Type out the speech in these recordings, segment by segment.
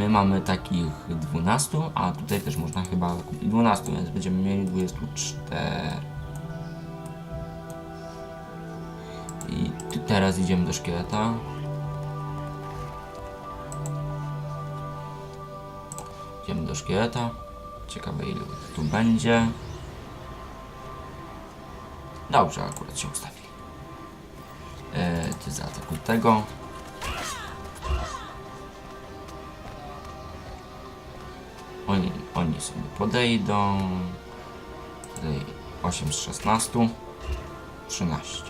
My mamy takich 12, a tutaj też można chyba kupić 12, więc będziemy mieli 24. I teraz idziemy do szkieleta. Idziemy do szkieleta. Ciekawe ile tu będzie. Dobrze, akurat się ustawili. Eee, ty zaatakuj tego. Oni, sobie podejdą. Tutaj 8 z 16. 13.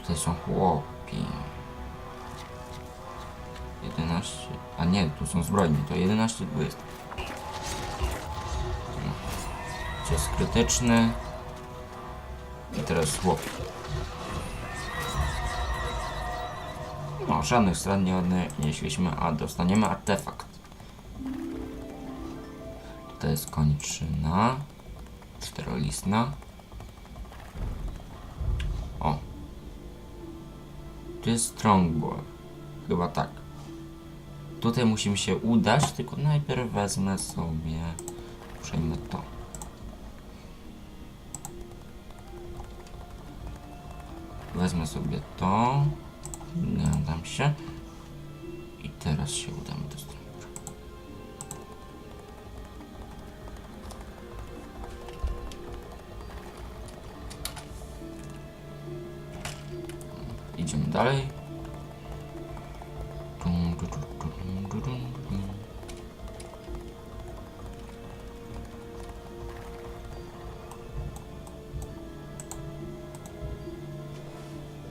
Tutaj są chłopi. 11. A nie, tu są zbrojni. To 11, 20. No. Cios krytyczny. I teraz chłopi. Żadnych strat nie odnieśliśmy, a dostaniemy artefakt. Tutaj jest kończyna. Czterolistna. O. Tu jest Strongbow. Chyba tak. Tutaj musimy się udać, tylko najpierw wezmę sobie... Przejmę to. Wezmę sobie to. Gadam się. I teraz się udamy do Strongbow. Idziemy dalej.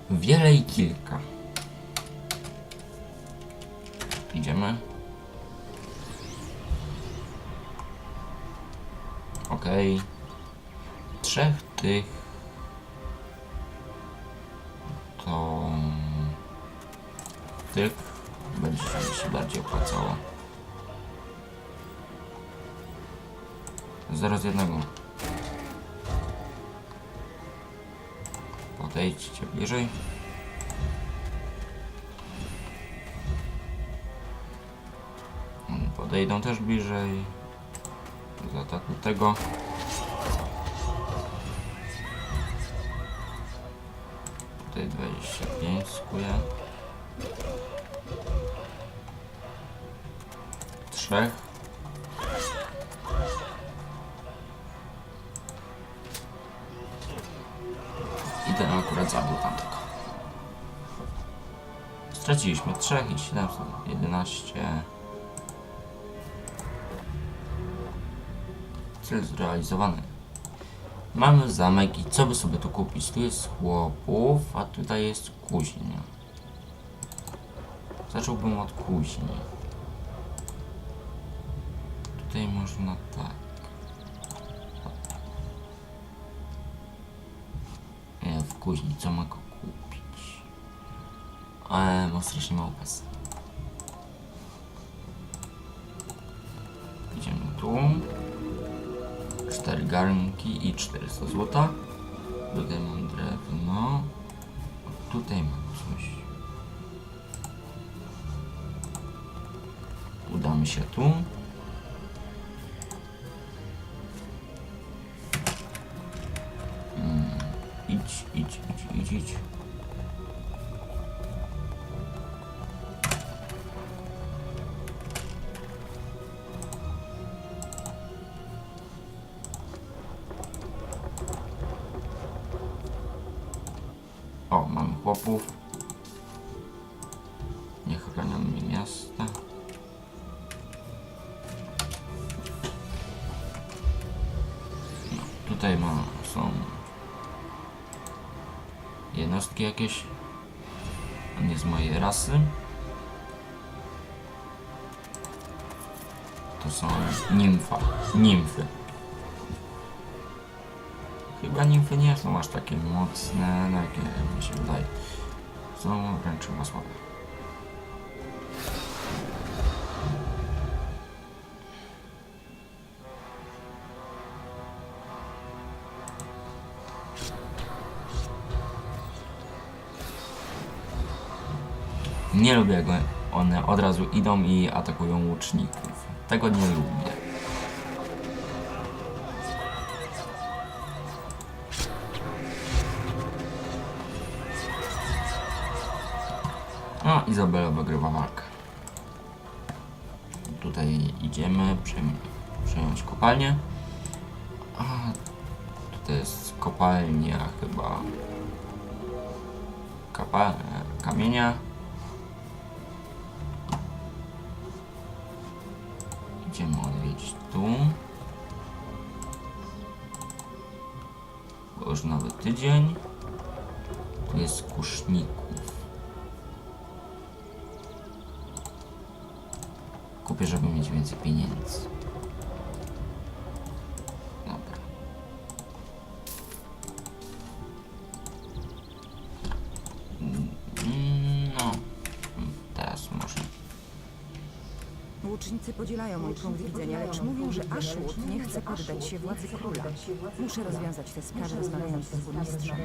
Wiele i kilka. Podejdźcie bliżej. Oni Podejdą też bliżej. Zaatakuj tego. Tutaj 25 skuje. Trzech. Straciliśmy trzech i 711. Cel zrealizowany. Mamy zamek i co by sobie tu kupić? Tu jest chłopów, a tutaj jest kuźnia. Zacząłbym od kuźni. Tutaj można tak. Nie, w kuźni, co kupić? Eee, mam strasznie mało kasy. Idziemy tu. 4 garnki i 400 złota. Tutaj mam drewno. Tutaj mam coś. Udamy się tu. Mm, idź, idź, idź, idź, idź. Chłopów. Niech chronią mi miasta. No, tutaj ma, są jednostki jakieś. On jest mojej rasy. To są nimfa, nimfy chyba nimfy nie są aż takie mocne, no jak mi się wydaje. Są wręcz chyba słabe. Nie lubię jak one od razu idą i atakują łuczników. Tego nie lubię. Izabela wygrywa walkę. Tutaj idziemy przejąć kopalnię. A, tutaj jest kopalnia chyba Kapa kamienia. Idziemy odwiedzić tu. Bo już nowy tydzień. Tu jest kuszników. Kupię, żeby mieć więcej pieniędzy. Dobra. No, teraz może. Łucznicy podzielają mój punkt widzenia, lecz mówią, że Ashwood nie chce poddać się władzy króla. Muszę rozwiązać tę sprawę, rozmawiając z burmistrzem.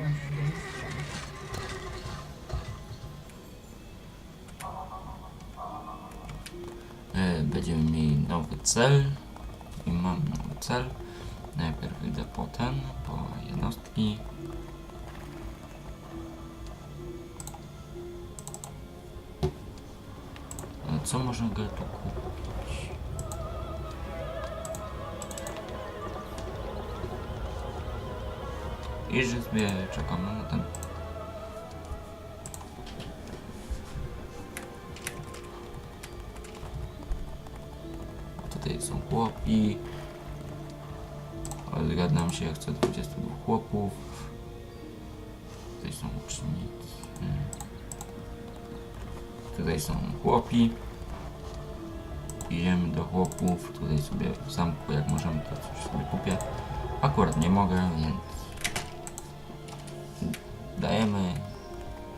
Będziemy mieli nowy cel. I mam nowy cel. Najpierw idę po ten, po jednostki. E, Co można go tu kupić? I że sobie czekamy na ten. Tutaj są chłopi. Ale zgadzam się, chcę 22 chłopów. Tutaj są ucznicy. Tutaj są chłopi. Idziemy do chłopów. Tutaj sobie w zamku, jak możemy, to coś sobie kupię. Akurat nie mogę, więc dajemy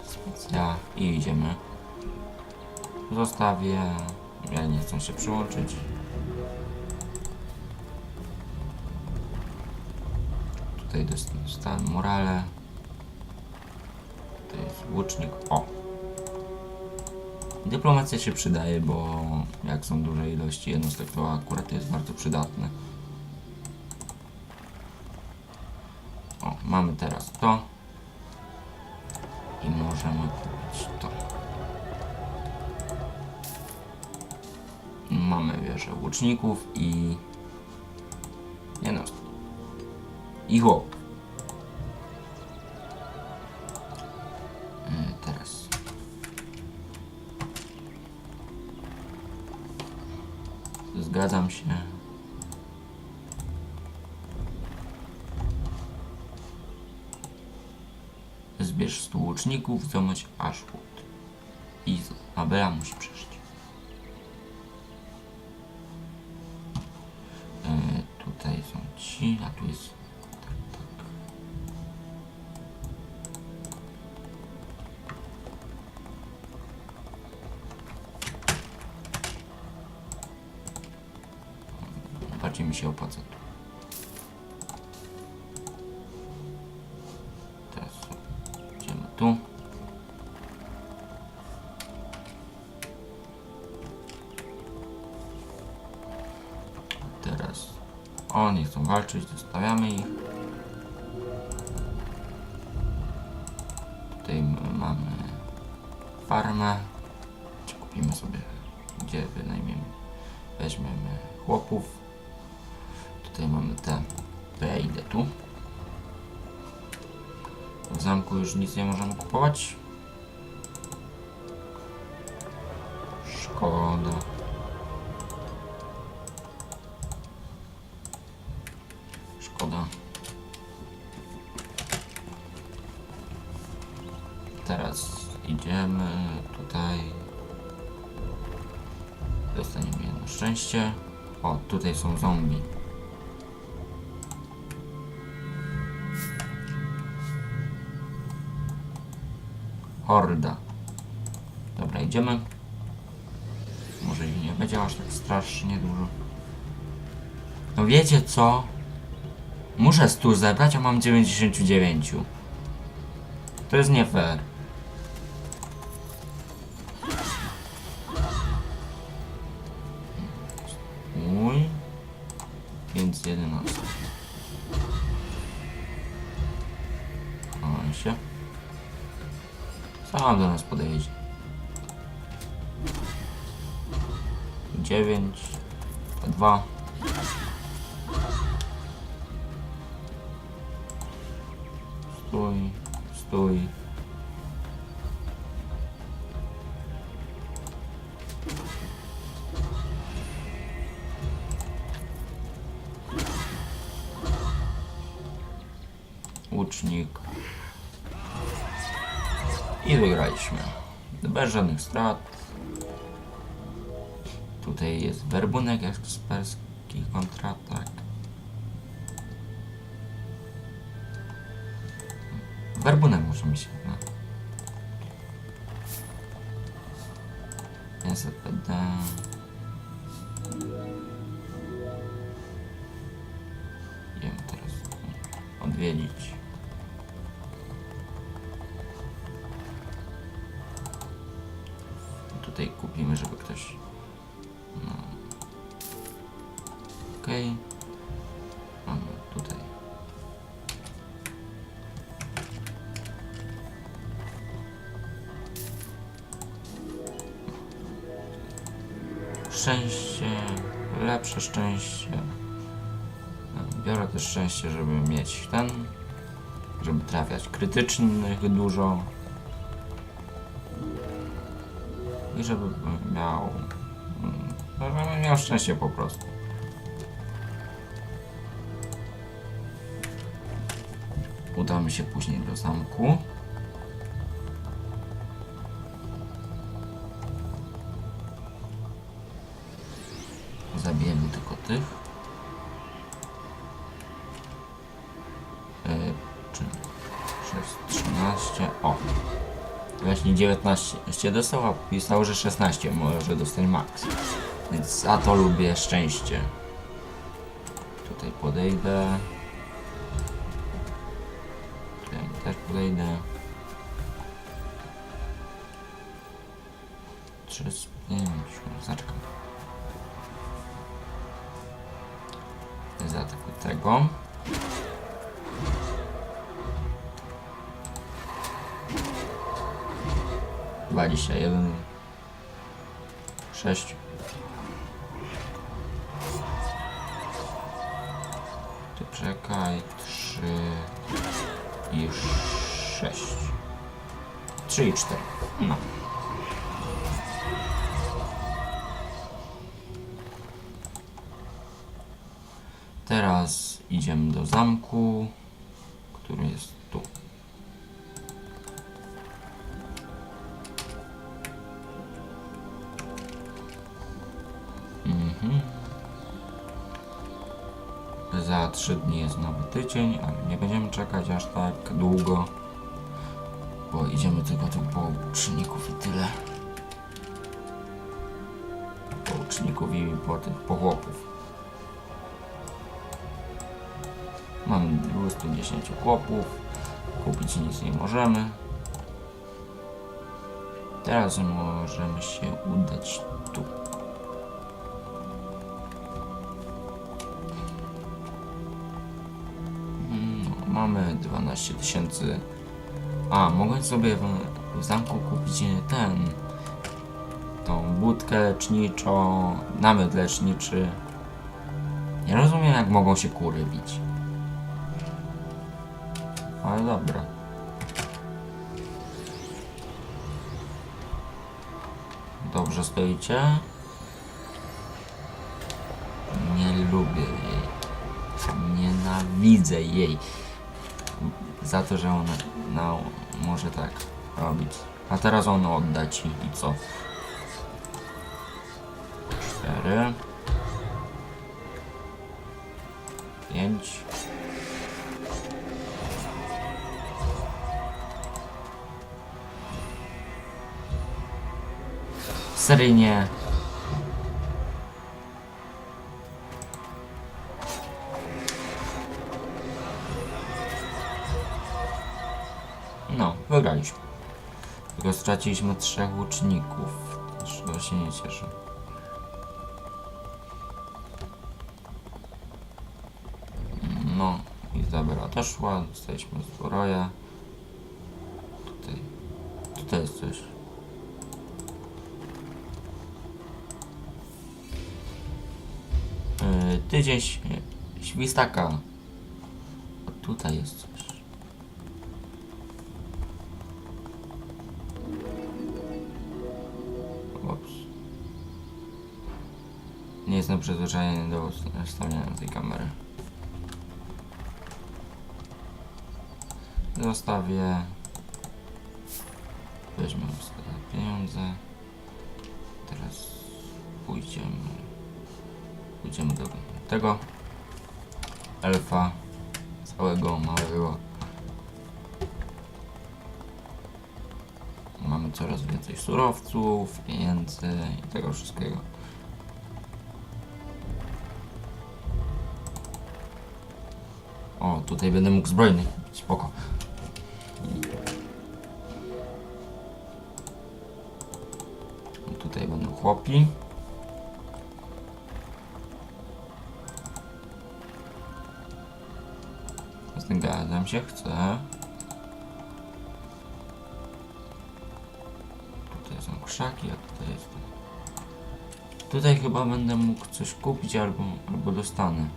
specja i idziemy. Zostawię. Ja nie chcę się przyłączyć. Morale. To jest łucznik. O! Dyplomacja się przydaje, bo jak są duże ilości jednostek, to akurat jest bardzo przydatne. O, mamy teraz to. I możemy kupić to. Mamy wieżę łuczników i jednostki. I chłop. Zgadzam się. Zbierz 100 łuczników, zdobądź Ashwood. I Abela musi przeżyć. E, tutaj są ci, a tu jest. Się opłaca. Teraz idziemy tu. Teraz oni chcą walczyć, zostawiamy ich. Tutaj mamy farmę. Czy kupimy sobie, gdzie wynajmiemy. Weźmiemy chłopów. Tutaj mamy te. To ja idę tu. W zamku już nic nie możemy kupować. Szkoda. Szkoda. Teraz idziemy tutaj. Dostaniemy jedno szczęście. O, tutaj są zombie. horda. Dobra, idziemy. Może ich nie będzie aż tak strasznie dużo. No wiecie co? Muszę 100 zebrać, a mam 99. To jest nie fair. Mój 511. O, się. Sam do nas podejdzie. 9. 2. Stój, stój. Łucznik. I wygraliśmy. Bez żadnych strat. Tutaj jest werbunek ekspercki kontratak. Werbunek może mi się da. SPD. Idziemy teraz odwiedzić. Tutaj kupimy, żeby ktoś. No. Mamy tutaj. Szczęście, lepsze szczęście. No, Biorę też szczęście, żeby mieć ten, żeby trafiać krytycznych dużo. I żeby miał, mm, no, żeby miał szczęście po prostu. Udamy się później do zamku. Zabijemy tylko tych. Właśnie 19 dostał, a pisało, że 16 może dostać max. Więc za to lubię szczęście. Tutaj podejdę. Tutaj też podejdę. 3 z 5. Zaczekam. Zaatakuj tego. Dwadzieścia jeden. Sześć. Ty czekaj. Trzy. I sześć. Trzy i cztery. No. Teraz idziemy do zamku, 3 dni jest nowy tydzień, ale nie będziemy czekać aż tak długo, bo idziemy tylko tu po łuczników i tyle. Po łuczników i po tych pochłopów. Mam 210 chłopów, kupić nic nie możemy. Teraz możemy się udać tu. Mamy 12 tysięcy. A, mogę sobie w, zamku kupić ten. Tą budkę leczniczą, namiot leczniczy. Nie rozumiem jak mogą się kury bić. Ale dobra. Dobrze stoicie? Nie lubię jej. Nienawidzę jej. Za to, że ona no, może tak robić. A teraz on odda ci i co? Cztery. Pięć. Seryjnie. Straciliśmy trzech łuczników. Z czego się nie cieszę. odeszła, dostaliśmy zbroję. Tutaj, tutaj jest coś. Yy, tydzień ś- świstaka. Tutaj jest jestem przyzwyczajony do ustawiania tej kamery. Zostawię. Weźmy te pieniądze. Teraz pójdziemy. Pójdziemy do tego elfa całego małego. Mamy coraz więcej surowców, pieniędzy i tego wszystkiego. O, tutaj będę mógł zbrojny. Spoko. Tutaj będą chłopi. Zgadzam się, chcę. Tutaj są krzaki, a tutaj jest... Tutaj chyba będę mógł coś kupić albo, albo dostanę.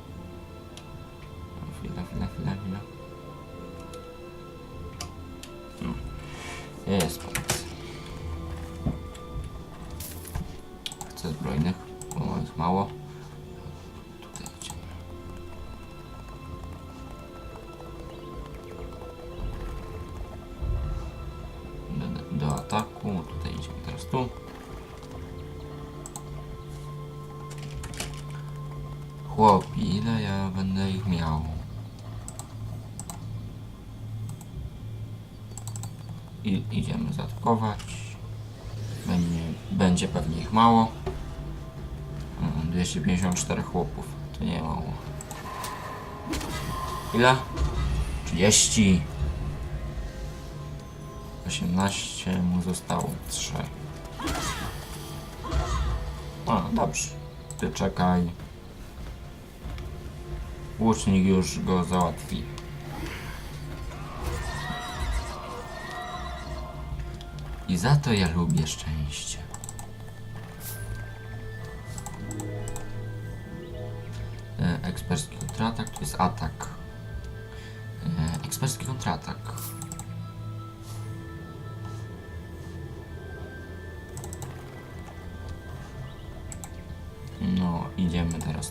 Tu. Chłopi, ile ja będę ich miał? I, idziemy zaatakować. Będzie, będzie pewnie ich mało. Mm, 254 chłopów. To nie mało. Ile? 30. 18 mu zostało. 3. Dobrze. Ty czekaj. Łucznik już go załatwi. I za to ja lubię szczęście. E, Ekspercki kontratak to jest atak. E, Ekspercki kontratak.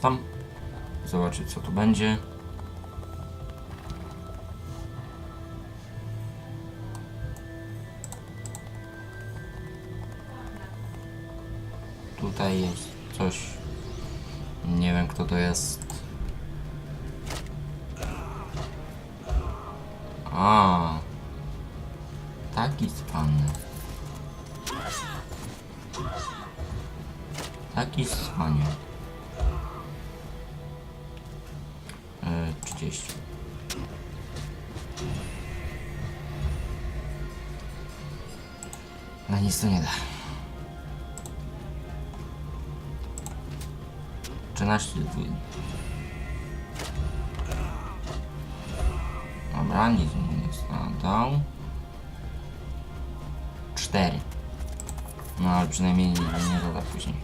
Tam. Zobaczyć co tu będzie. Tutaj jest coś. Nie wiem kto to jest. A. Taki cwany. Taki cwanie. 30. Na nic to nie da. 13 dwu- Dobra, nic mu nie zadał. 4. No ale przynajmniej nie, nie zada później.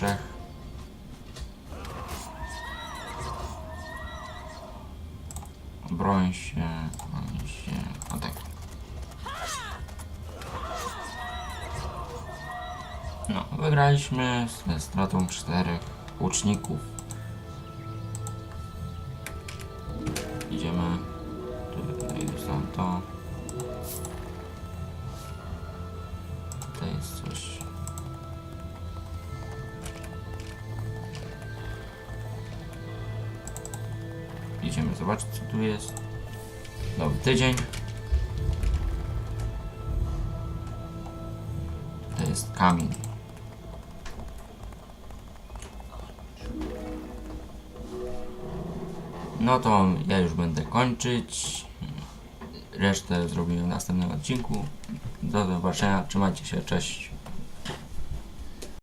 Trzech. Broń się, broń się. O tak. No, wygraliśmy ze stratą czterech łuczników. Idziemy. Tutaj tam to. Tutaj jest coś. Zobaczyć co tu jest. Nowy tydzień. To jest kamień. No to ja już będę kończyć. Resztę zrobimy w następnym odcinku. Do zobaczenia, trzymajcie się, cześć.